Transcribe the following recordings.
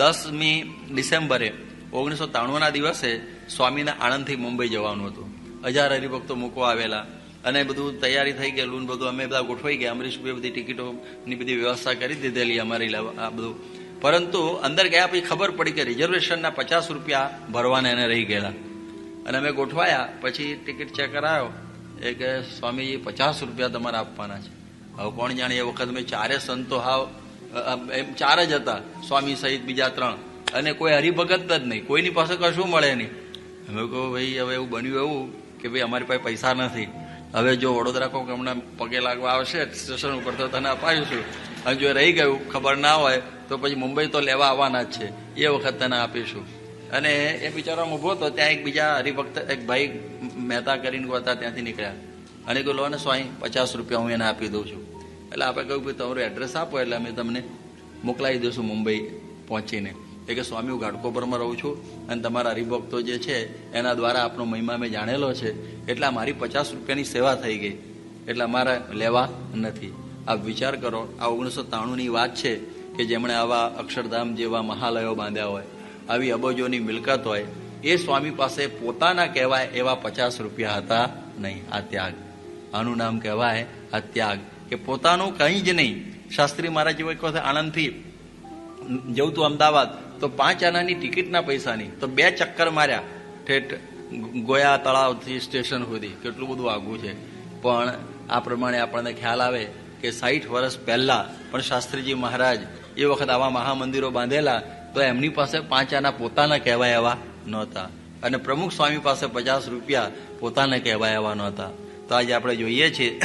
દસમી ડિસેમ્બરે ઓગણીસો ત્રાણુંના દિવસે સ્વામીને આણંદથી મુંબઈ જવાનું હતું. હજાર હરિભક્તો મૂકવા આવેલા અને બધું તૈયારી થઈ ગયેલું બધું અમે બધા ગોઠવાઈ ગયા અમરીશભાઈ બધી ટિકિટોની બધી વ્યવસ્થા કરી દીધેલી અમારી આ બધું. પરંતુ અંદર ગયા પછી ખબર પડી કે રિઝર્વેશનના પચાસ રૂપિયા ભરવાના એને રહી ગયેલા. અને અમે ગોઠવાયા, પછી ટિકિટ ચેક કરાયો. એ કે સ્વામીજી પચાસ રૂપિયા તમારે આપવાના છે. હવે કોણ જાણે એ વખત મેં ચારે સંતો હાવ એમ ચાર જ હતા, સ્વામી સહિત બીજા ત્રણ. અને કોઈ હરિભગત જ નહીં. કોઈની પાસે કશું મળે નહીં. અમે કહું ભાઈ, હવે એવું બન્યું એવું કે ભાઈ, અમારી પાસે પૈસા નથી. હવે જો વડોદરા કોક હમણાં પગે લાગવા આવશે, સ્ટેશન ઉપર તો તને અપાવીશું અને જો રહી ગયું, ખબર ના હોય, તો પછી મુંબઈ તો લેવા આવવાના જ છે. એ વખત તને આપીશું. અને એ બિચારો ઊભો હતો, ત્યાં એક બીજા હરિભક્ત, એક ભાઈ મહેતા કરીને હતા ત્યાંથી નીકળ્યા. અને કહ્યું, લો ને સ્વાઈ પચાસ રૂપિયા હું એને આપી દઉં છું. એટલે આપણે કહ્યું કે તમારું એડ્રેસ આપો એટલે અમે તમને મોકલાવી દઈશું મુંબઈ પહોંચીને. એ કે સ્વામી, હું ઘાટકોપરમાં રહું છું અને તમારા હરિભક્તો જે છે, એના દ્વારા આપનો મહિમા મેં જાણેલો છે. એટલે મારી પચાસ રૂપિયાની સેવા થઈ ગઈ. એટલે અમારે લેવા નથી. આપ વિચાર કરો, આ ઓગણીસો ત્રાણુંની વાત છે કે જેમણે આવા અક્ષરધામ જેવા મહાલયો બાંધ્યા હોય, આવી અબજોની મિલકત હોય, એ સ્વામી પાસે પોતાના કહેવાય એવા પચાસ રૂપિયા હતા નહીં. આ ત્યાગ. આનું નામ કહેવાય આ ત્યાગ. કે પોતાનું કંઈ જ નહીં. શાસ્ત્રી મહારાજ એક વખત આણંદથી જવું તું અમદાવાદ, તો પાંચ આનાની ટિકિટના પૈસાની, તો બે ચક્કર માર્યા. ઠેઠ ગોયા તળાવથી સ્ટેશન સુધી. કેટલું બધું આઘું છે. પણ આ પ્રમાણે આપણને ખ્યાલ આવે કે સાઠ વર્ષ પહેલા પણ શાસ્ત્રીજી મહારાજ એ વખત આવા મહામંદિરો બાંધેલા, તો એમની પાસે પાંચ આના પોતાના કહેવાય એવા નહોતા. અને પ્રમુખ સ્વામી પાસે પચાસ રૂપિયા પોતાને કહેવાય એવા નહોતા. તો આજે આપણે જોઈએ છીએ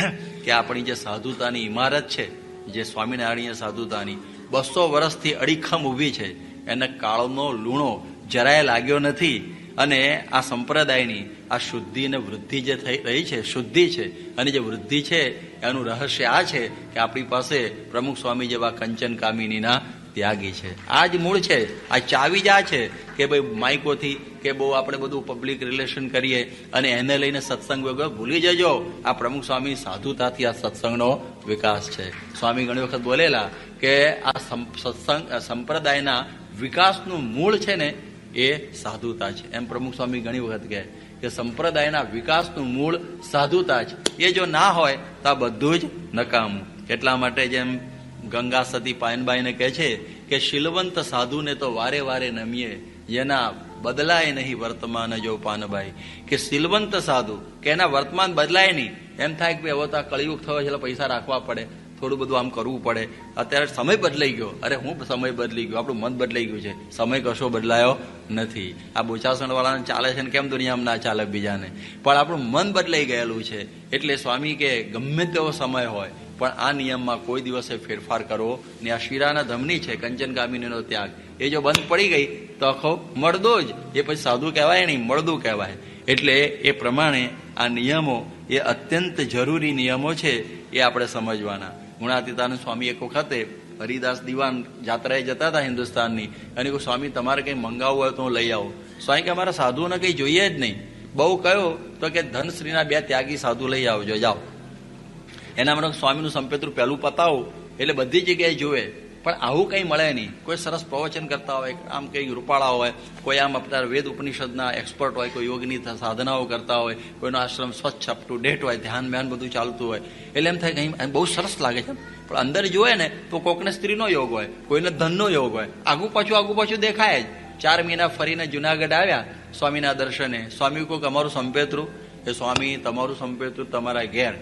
કે આપણી જે સાધુતાની ઇમારત છે, જે સ્વામિનારાયણીય સાધુતાની, બસો વર્ષથી અડીખમ ઊભી છે. એને કાળનો લૂણો જરાય લાગ્યો નથી અને આ સંપ્રદાયની આ શુદ્ધિ અને વૃદ્ધિ જે થઈ રહી છે, શુદ્ધિ છે, અને જે વૃદ્ધિ છે, એનું રહસ્ય આ છે કે આપણી પાસે પ્રમુખ સ્વામી જેવા કંચન કામિનીના ત્યાગી છે. આ જ મૂળ છે. આ ચાવી જ આ છે કે ભાઈ માઇકોથી કે બહુ આપણે બધું પબ્લિક રિલેશન કરીએ અને એને લઈને સત્સંગ વગર ભૂલી જજો. આ પ્રમુખ સ્વામી સાધુતાથી આ સત્સંગનો વિકાસ છે. સ્વામી ઘણી વખત બોલેલા કે આ સત્સંગ સંપ્રદાયના વિકાસનું મૂળ છે ને એ સાધુતા છે. એમ પ્રમુખ સ્વામી ઘણી વખત કહે કે સંપ્રદાયના વિકાસનું મૂળ સાધુતા છે. એ જો ના હોય તો આ બધું જ નકામું. એટલા માટે જેમ ગંગા સતી પાયનબાઈને કહે છે કે શીલવંત સાધુને તો વારે વારે નમીએ એના બદલાય નહીં વર્તમાન જો પાનભાઈ કે શીલવંત સાધુ, કે એના વર્તમાન બદલાય નહીં, એમ થાય કે હવે તો આ કળિયુગ થયો છે પૈસા રાખવા પડે, થોડું બધું આમ કરવું પડે. અત્યારે સમય બદલાઈ ગયો. અરે હું સમય બદલી ગયો? આપણું મન બદલાઈ ગયું છે. સમય કશો બદલાયો નથી. આ બોચાસણ વાળાને ચાલે છે ને કેમ દુનિયામાં ના ચાલે બીજાને? પણ આપણું મન બદલાઈ ગયેલું છે. એટલે સ્વામી કે ગમે તેવો સમય હોય પણ આ નિયમમાં કોઈ દિવસે ફેરફાર કરવો ને આ શિરાના ધમની છે કંચન ગામિનીનો ત્યાગ. એ જો બંધ પડી ગઈ, તો આખો મળદો જ, એ પછી સાધુ કહેવાય નહીં, મળદું કહેવાય. એટલે એ પ્રમાણે આ નિયમો, એ અત્યંત જરૂરી નિયમો છે, એ આપણે સમજવાના. ગુણાતીતાનંદ સ્વામી એક વખતે હરિદાસ દિવાન જાત્રાએ જતા હતા હિન્દુસ્તાનની. અને કોઈ સ્વામી, તમારે કંઈ મંગાવવું હોય તો હું લઈ આવું. સ્વામી કે, અમારા સાધુઓને કંઈ જોઈએ જ નહીં. બહુ કહ્યું, તો કે, ધનશ્રીના બે ત્યાગી સાધુ લઈ આવજો, જાઓ. એના માટે સ્વામીનું સંપેતરું પહેલું પતાવો, એટલે બધી જગ્યાએ જોવે પણ આવું કંઈ મળે નહીં. કોઈ સરસ પ્રવચન કરતા હોય, આમ કંઈ રૂપાળા હોય, કોઈ આમ અત્યારે વેદ ઉપનિષદના એક્સપર્ટ હોય, કોઈ યોગની સાધનાઓ કરતા હોય, કોઈનો આશ્રમ સ્વચ્છ અપ ટુ ડેટ હોય, ધ્યાન ધ્યાન બધું ચાલતું હોય. એટલે એમ થાય કંઈ બહુ સરસ લાગે છે. પણ અંદર જોવે ને તો કોકને સ્ત્રીનો યોગ હોય, કોઈને ધનનો યોગ હોય. આગુ પાછું આગુ પાછું દેખાય જ. ચાર મહિના ફરીને જુનાગઢ આવ્યા, સ્વામીના દર્શને. સ્વામી કોઈક અમારું સંપેતરું. એ સ્વામી, તમારું સંપેતરું તમારા ઘેર.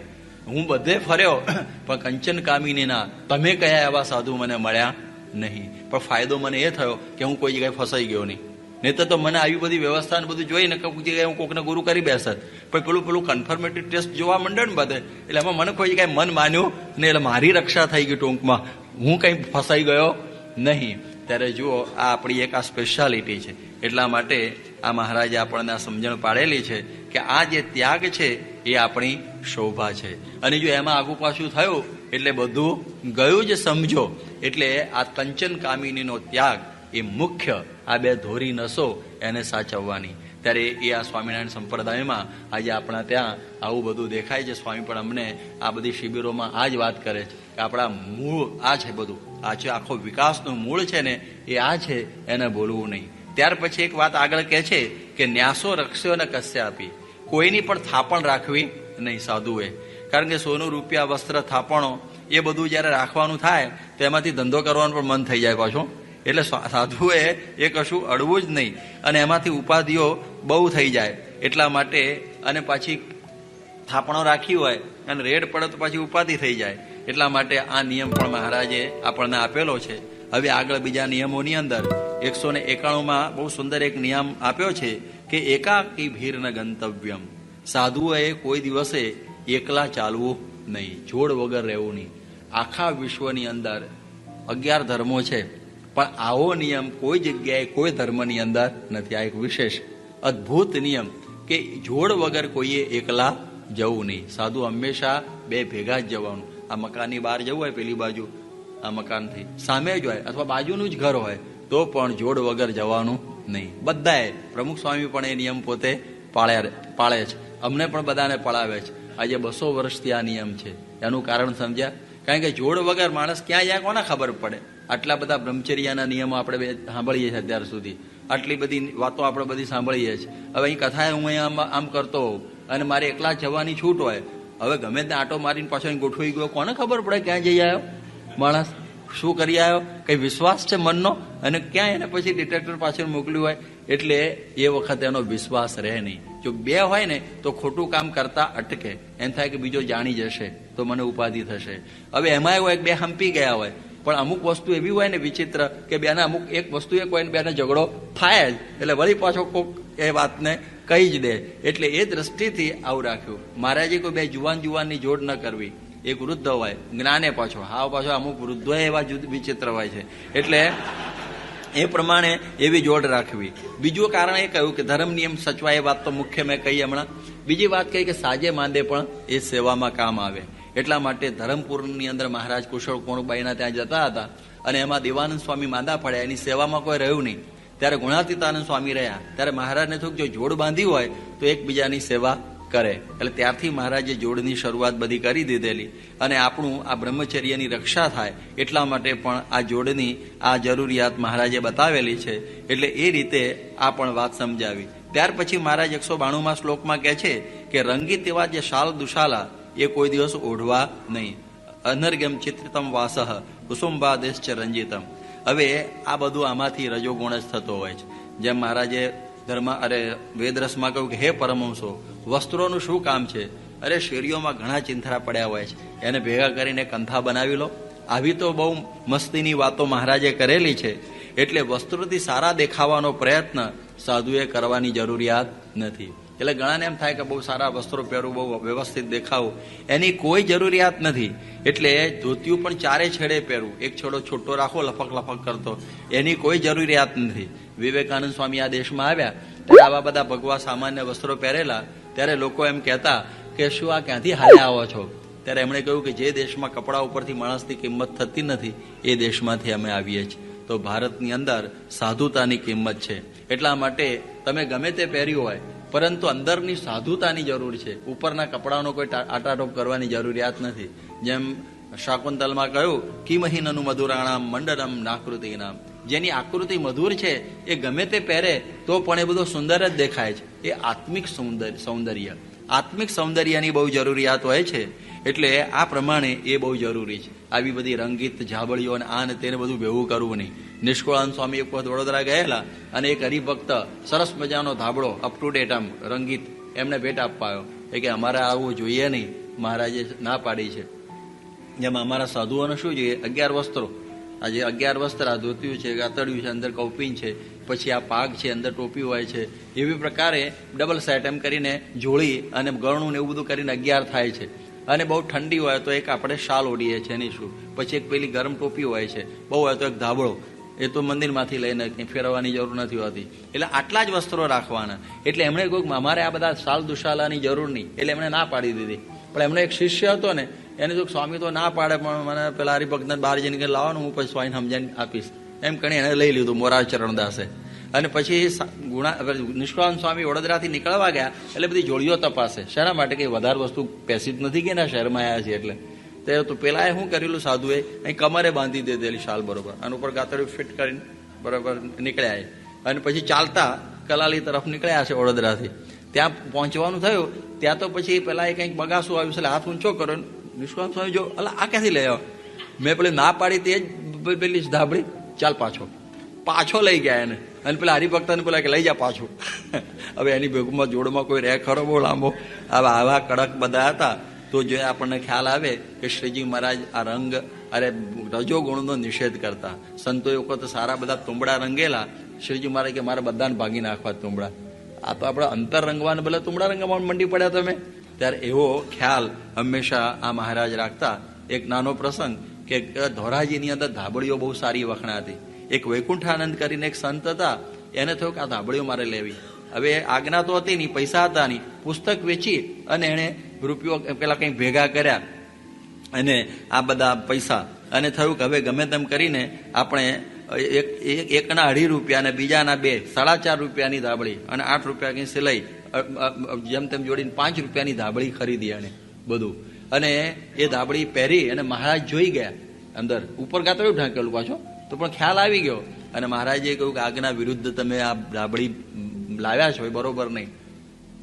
હું બધે ફર્યો, પણ કંચન કામિનીના તમે કયા એવા સાધુ મને મળ્યા નહીં. પણ ફાયદો મને એ થયો કે હું કોઈ જગ્યાએ ફસાઈ ગયો નહીં. નહીં તો મને આવી બધી વ્યવસ્થા ને બધું જોઈને કોઈક જગ્યાએ હું કોકને ગુરુ કરી બેસત. પણ પેલું પેલું કન્ફર્મેટિવ ટેસ્ટ જોવા માંડે ને બધે, એટલે એમાં મને કોઈ જગ્યાએ મન માન્યું ને એટલે મારી રક્ષા થઈ ગઈ ટૂંકમાં. હું કંઈ ફસાઈ ગયો નહીં. ત્યારે જુઓ, આ આપણી એક આ સ્પેશિયાલિટી છે. એટલા માટે આ મહારાજે આપણને આ સમજણ પાડેલી છે કે આ જે ત્યાગ છે એ આપણી શોભા છે. અને જો એમાં આગુ પાછું થયું, એટલે બધું ગયું જ સમજો. એટલે આ કંચન કામિનીનો ત્યાગ એ મુખ્ય આ બે ધોરી નસો એને સાચવવાની. ત્યારે એ આ સ્વામિનારાયણ સંપ્રદાયમાં આજે આપણા ત્યાં આવું બધું દેખાય છે. સ્વામી પણ અમને આ બધી શિબિરોમાં આ જ વાત કરે છે કે આપણા મૂળ આ છે બધું. આ છે આખો વિકાસનું મૂળ છે ને એ આ છે, એને બોલવું નહીં. ત્યાર પછી એક વાત આગળ કહે છે કે ન્યાસો રક્ષ્યો ને કસ્ય આપી. કોઈની પણ થાપણ રાખવી નહીં સાધુએ. કારણ કે સોનું, રૂપિયા, વસ્ત્ર, થાપણો, એ બધું જ્યારે રાખવાનું થાય, તો એમાંથી ધંધો કરવાનું પણ મન થઈ જાય પાછું. એટલે સાધુએ એ કશું અડવું જ નહીં. અને એમાંથી ઉપાધિઓ બહુ થઈ જાય. એટલા માટે અને પાછી થાપણો રાખી હોય, અને રેડ પડે તો પાછી ઉપાધિ થઈ જાય. એટલા માટે આ નિયમ પણ મહારાજે આપણને આપેલો છે. હવે આગળ બીજા નિયમોની અંદર, એકસો ને એકાણુંમાં બહુ સુંદર એક નિયમ આપ્યો છે કે એકાકી ભીર ન ગંતવ્યમ. સાધુઓએ કોઈ દિવસે એકલા ચાલવું નહીં, જોડ વગર રહેવું નહીં. આખા વિશ્વની અંદર અગિયાર ધર્મો છે, પણ આવો નિયમ કોઈ જગ્યાએ, કોઈ ધર્મની અંદર નથી. આ એક વિશેષ, અદ્ભુત નિયમ કે જોડ વગર કોઈએ એકલા જવું નહીં. સાધુ હંમેશા બે ભેગા જ જવાનું. આ મકાનની બહાર જવું હોય પેલી બાજુ, આ મકાનથી. સામે જ હોય અથવા બાજુનું જ ઘર હોય, તો પણ જોડ વગર જવાનું નહીં. બધાએ, પ્રમુખ સ્વામી પણ એ નિયમ પોતે પાળ્યા પાળે છે. અમને પણ બધાને પળાવે છે. આજે બસો વર્ષથી આ નિયમ છે. એનું કારણ સમજ્યા? કારણ કે જોડ વગર માણસ ક્યાં જાય કોને ખબર પડે? આટલા બધા બ્રહ્મચર્યાના નિયમો આપણે સાંભળીએ છીએ અત્યાર સુધી. આટલી બધી વાતો આપણે બધી સાંભળીએ છીએ. હવે અહીં કથાએ હું આમ આમ કરતો હોઉં અને મારે એકલા જવાની છૂટ હોય. હવે ગમે ત્યાં આટો મારીને પાછો અહીં ગોઠવાઈ ગયો, કોને ખબર પડે ક્યાં જઈ આવ્યો? માણસ શું કરી આવ્યો? કઈ વિશ્વાસ છે મનનો? અને ક્યાં એને પછી ડિટેક્ટર પાછળ મોકલ્યું હોય? એટલે એ વખતે એનો વિશ્વાસ રહે નહીં. જો બે હોય ને, તો ખોટું કામ કરતા અટકે. એમ થાય કે બીજો જાણી જશે, તો મને ઉપાધિ થશે. હવે એમાં એવું હોય બે હંપી ગયા હોય. પણ અમુક વસ્તુ એવી હોય ને વિચિત્ર કે બેને અમુક એક વસ્તુ એક હોય ને બેને ઝઘડો થાય જ. એટલે વળી પાછો કોક એ વાતને કહી જ દે. એટલે એ દ્રષ્ટિથી આવું રાખ્યું. મહારાજે કોઈ બે જુવાન જુવાનની જોડ ન કરવી. એક વૃદ્ધ હોય, જ્ઞાને પાછો. હાવ પાછો અમુક વૃદ્ધો એવા વિચિત્ર હોય છે. એટલે એ પ્રમાણે એવી જોડ રાખવી. બીજું કારણ એ કહ્યું કે ધર્મ નિયમ સચવાય એ વાત તો મુખ્ય મેં કહી હમણાં. બીજી વાત કહી કે સાજે માંદે પણ એ સેવામાં કામ આવે. એટલા માટે ધરમપુરની અંદર મહારાજ કુશળ કોણબાઈના ત્યાં જતા હતા અને એમાં દેવાનંદ સ્વામી માંદા પડ્યા. એની સેવામાં કોઈ રહ્યું નહીં. ત્યારે ગુણાતીતાનંદ સ્વામી રહ્યા. ત્યારે મહારાજને થયું જો જોડ બાંધી હોય તો એકબીજાની સેવા કરે. એટલે ત્યારથી મહારાજે જોડની શરૂઆત બધી કરી દીધેલી. અને આપણું આ બ્રહ્મચર્યની રક્ષા થાય એટલા માટે પણ આ જોડની આ જરૂરિયાત મહારાજે બતાવેલી છે. એટલે એ રીતે આ પણ વાત સમજાવી. ત્યાર પછી મહારાજ એકસો બાણુંમાં શ્લોકમાં કહે છે કે રંગીત એવા જે શાલ દુશાલા એ કોઈ દિવસ ઓઢવા નહીં. અનર્ગમ ચિત્રિતમ વાસહ કુસુમ્બાદેશ રંજીતમ. હવે આ બધું આમાંથી રજોગુણ જ થતો હોય છે. જેમ મહારાજે ધર્મ અરે વેદરસમાં કહ્યું કે, હે પરમહંસો, વસ્ત્રોનું શું કામ છે? અરે, શેરીઓમાં ઘણા ચિંથરા પડ્યા હોય છે. એને ભેગા કરીને કંથા બનાવી લો. આવી તો બહુ મસ્તીની વાતો મહારાજે કરેલી છે. એટલે વસ્ત્રોથી સારા દેખાવાનો પ્રયત્ન સાધુએ કરવાની જરૂરિયાત નથી. એટલે ઘણાને એમ થાય કે, બહુ સારા વસ્ત્રો પહેરવું બહુ વ્યવસ્થિત દેખાવું. એની કોઈ જરૂરિયાત નથી. એટલે ધોતિયું પણ ચારે છેડે પહેરવું એક છેડો છોટો રાખો લફક લફક કરતો. એની કોઈ જરૂરિયાત નથી. વિવેકાનંદ સ્વામી આ દેશમાં આવ્યા, ત્યારે આવા બધા ભગવા સામાન્ય વસ્ત્રો પહેરેલા, ત્યારે લોકો એમ કહેતા કે શું આ ક્યાંથી હાલે આવો છો? ત્યારે એમણે કહ્યું કે જે દેશમાં કપડા ઉપરથી માણસની કિંમત થતી નથી, એ દેશમાંથી અમે આવીએ છીએ. તો ભારતની અંદર સાધુતાની કિંમત છે. એટલા માટે તમે ગમે તે પહેર્યું હોય, પરંતુ અંદરની સાધુતાની જરૂર છે. ઉપરના કપડાનો કોઈ આટાટોપ કરવાની જરૂરિયાત નથી. જેમ શાકુંતલમાં કહ્યું, કિમહીનનું મધુરાણામ મંડનમ નાકૃતિ નામ જેની આકૃતિ મધુર છે, એ ગમે તે પહેરે, તો પણ એ બધો સુંદર જ દેખાય છે. એ આત્મિક સૌંદર- સૌંદર્ય. આત્મિક સૌંદર્યની બહુ જરૂરિયાત હોય છે, એટલે આ પ્રમાણે એ બહુ જરૂરી છે. આવી બધી રંગીત ઝાબળીઓ અને આને તેને બધું ભેવું કરવું નહીં. નિષ્કુળાન સ્વામી એક વખત વડોદરા ગયેલા અને એક હરિભક્ત સરસ મજાનો ધાબળો અપ ટુ ડેટ આમ રંગીત, એમને ભેટ આપવાયો. એ કે અમારે આવું જોઈએ નહીં. મહારાજે ના પાડી છે. જેમાં અમારા સાધુઓને શું જોઈએ? અગિયાર વસ્ત્રો. આજે અગિયાર વસ્ત્ર આ ધોતિયું છે, ગાતડિયું છે, અંદર કૌપિન છે, પછી આ પાગ છે, અંદર ટોપી હોય છે. એવી પ્રકારે ડબલ સેટ એમ કરીને જોળી અને ગળણું ને એવું બધું કરીને અગિયાર થાય છે. અને બહુ ઠંડી હોય તો એક આપણે શાલ ઓઢીએ છીએ, એની શું? પછી એક પેલી ગરમ ટોપી હોય છે, બહુ હોય તો એક ધાબળો. એ તો મંદિરમાંથી લઈને ફેરવવાની જરૂર નથી હોતી. એટલે આટલા જ વસ્ત્રો રાખવાના. એટલે એમણે કહ્યું કે અમારે આ બધા શાલ દુશાલાની જરૂર નહીં. એટલે એમણે ના પાડી દીધી. પણ એમણે એક શિષ્ય હતો ને એને જો સ્વામી તો ના પાડે, પણ મને પેલા હરિભક્તને બહાર જઈને કે લાવો હું પછી સ્વામીને સમજાવીને આપીશ. એમ કણી એને લઈ લીધું મોરાર ચરણદાસે. અને પછી ગુણા નિષ્કળાન સ્વામી વડોદરાથી નીકળવા ગયા, એટલે બધી જોડીઓ તપાસે. શેના માટે કંઈ વધારે વસ્તુ પેસી જ નથી કે ના શહેરમાં આવ્યા છે એટલે? તે તો પેલા શું કરેલું સાધુએ? અહીં કમરે બાંધી દીધેલી શાલ બરોબર. અને ઉપર ગાતડી ફિટ કરીને બરોબર નીકળ્યા. અને પછી ચાલતા કલાલી તરફ નીકળ્યા છે વડોદરાથી. ત્યાં પહોંચવાનું થયું. ત્યાં તો પછી પેલા એ કંઈક બગાસું આવ્યું છે, એટલે હાથ ઊંચો કર્યો. નિષ્કાંત સ્વામી જો, અલા, આ ક્યાંથી લઈ આવ્યો? મેં પેલી ના પાડી તે જ પેલી ધાબળી ચાલ પાછો. પાછો લઈ ગયા એને. અને પેલા હરિભક્તને પેલા કે, લઈ જા પાછું. હવે એની ભેગુમાં જોડમાં કોઈ રહે ખરો બહુ લાંબો. આવા આવા કડક બધા હતા. તો જે આપણને ખ્યાલ આવે કે શ્રીજી મહારાજ આ રંગ, અરે રજોગુણનો નિષેધ કરતા. સંતો વખત સારા બધા તુંબડા રંગેલા. શ્રીજી મહારાજ કે, મારે બધાને ભાગી નાખવા તુંબડા. આ તો આપણે અંતર રંગવાને બદલે તુંબડા રંગવા મંડી પડ્યા તમે. ત્યારે એવો ખ્યાલ હંમેશા આ મહારાજ રાખતા, એક નાનો પ્રસંગ કે ધોરાજીની અંદર ધાબળીઓ બહુ સારી વખણાતી. એક વૈકુંઠાનંદ કરીને એક સંત હતા, એને થયું કે આ ધાબળીઓ મારે લેવી. હવે આજ્ઞા તો હતી નહીં, પૈસા હતા નહીં. પુસ્તક વેચી અને એણે રૂપિયો પેલા કંઈક ભેગા કર્યા અને આ બધા પૈસા. અને થયું કે હવે ગમે તેમ કરીને આપણે એકના અઢી રૂપિયા અને બીજાના બે, સાડા ચાર રૂપિયાની ધાબળી અને આઠ રૂપિયા કંઈ સિલાઈ જેમ તેમ જોડીને પાંચ રૂપિયાની ધાબળી ખરીદી અને બધું. અને એ ધાબળી પહેરી અને મહારાજ જોઈ ગયા અંદર. ઉપર ગાતડું ઢાંકેલું પાછો? તો પણ ખ્યાલ આવી ગયો. અને મહારાજે કહ્યું કે આજ્ઞા વિરુદ્ધ તમે આ ધાબળી લાવ્યા છો, એ બરોબર નહીં.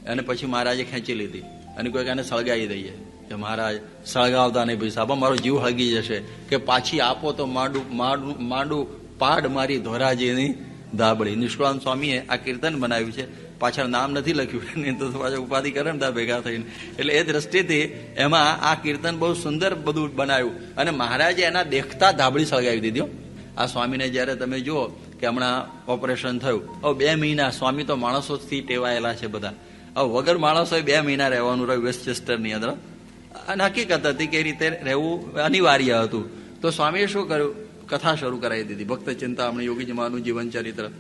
અને પછી મહારાજે ખેંચી લીધી. અને કોઈ આને સળગાવી દઈએ. કે મહારાજ, સળગાવતા નહીં. સાહેબ મારો જીવ હળગી જશે. કે પાછી આપો તો માંડું માંડું માંડું પાડ મારી ધોરાજીની ધાબળી. નિષ્કાળાનંદ સ્વામીએ આ કીર્તન બનાવ્યું છે. પાછળ નામ નથી લખ્યું. નહીં તો પાછા ઉપાધિ કરે ને ભેગા થઈને. એટલે એ દ્રષ્ટિથી એમાં આ કીર્તન બહુ સુંદર બધું બનાવ્યું. અને મહારાજે એના દેખતા ધાબળી સળગાવી દીધી આ સ્વામીને જ્યારે તમે જુઓ કે હમણાં ઓપરેશન થયું. હવે બે મહિના સ્વામી તો માણસોથી ટેવાયેલા છે બધા. હવે વગર માણસોએ બે મહિના રહેવાનું રહ્યું વેસ્ટચેસ્ટરની અંદર. અને હકીકત હતી કે રીતે રહેવું અનિવાર્ય હતું. તો સ્વામીએ શું કર્યું? કથા શરૂ કરાવી દીધી. ભક્ત ચિંતામણી યોગી જમાનું જીવન ચરિત્ર.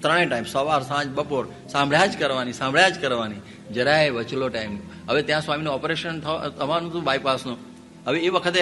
ત્રણેય ટાઈમ સવાર, સાંજ, બપોર, સાંભળ્યા જ કરવાની, સાંભળ્યા જ કરવાની. જરાય વચલો ટાઈમ હવે ત્યાં સ્વામીનું ઓપરેશન થવાનું હતું બાયપાસનું હવે એ વખતે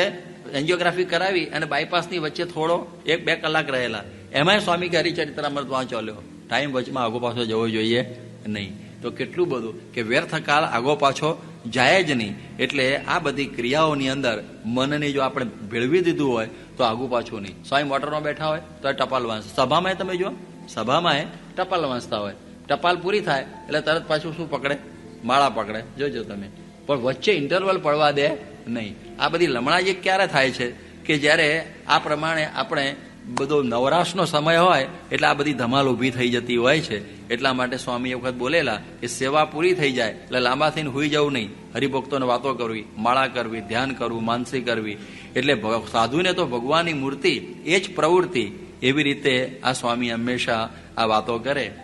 એન્જિયોગ્રાફી કરાવી અને બાયપાસની વચ્ચે થોડો, એક, બે કલાક રહેલા. એમાંય સ્વામી કે હરિચરિત્રામૃત વાંચો લ્યો. ટાઈમ વચમાં આગો પાછો જવો જોઈએ નહીં. તો કેટલું બધું? કે વ્યર્થ કાળ આગો પાછો જાય જ નહીં. એટલે આ બધી ક્રિયાઓની અંદર મનને જો આપણે ભેળવી દીધું હોય, તો આગું પાછું નહીં. સ્વામી મોટરમાં બેઠા હોય, તો ટપાલ વાંચે સભામાં તમે જો સભામાં ટપાલ વાંચતા હોય. ટપાલ પૂરી થાય, એટલે તરત પાછું શું પકડે? માળા પકડે. જોજો તમે. પણ વચ્ચે ઇન્ટરવલ પડવા દે નહીં. આ બધી લમણાજી ક્યારે થાય છે? કે જ્યારે આ પ્રમાણે આપણે બધો નવરાશનો સમય હોય, એટલે આ બધી ધમાલ ઊભી થઈ જતી હોય છે. એટલા માટે સ્વામી એ વખત બોલેલા કે સેવા પૂરી થઈ જાય એટલે લાંબા થઈને હુઈ જવું નહીં. હરિભક્તોને વાતો કરવી, માળા કરવી, ધ્યાન કરવું, માનસી કરવી. એટલે સાધુને તો ભગવાનની મૂર્તિ, એ જ પ્રવૃત્તિ એવી રીતે આ સ્વામી હંમેશા આ વાતો કરે.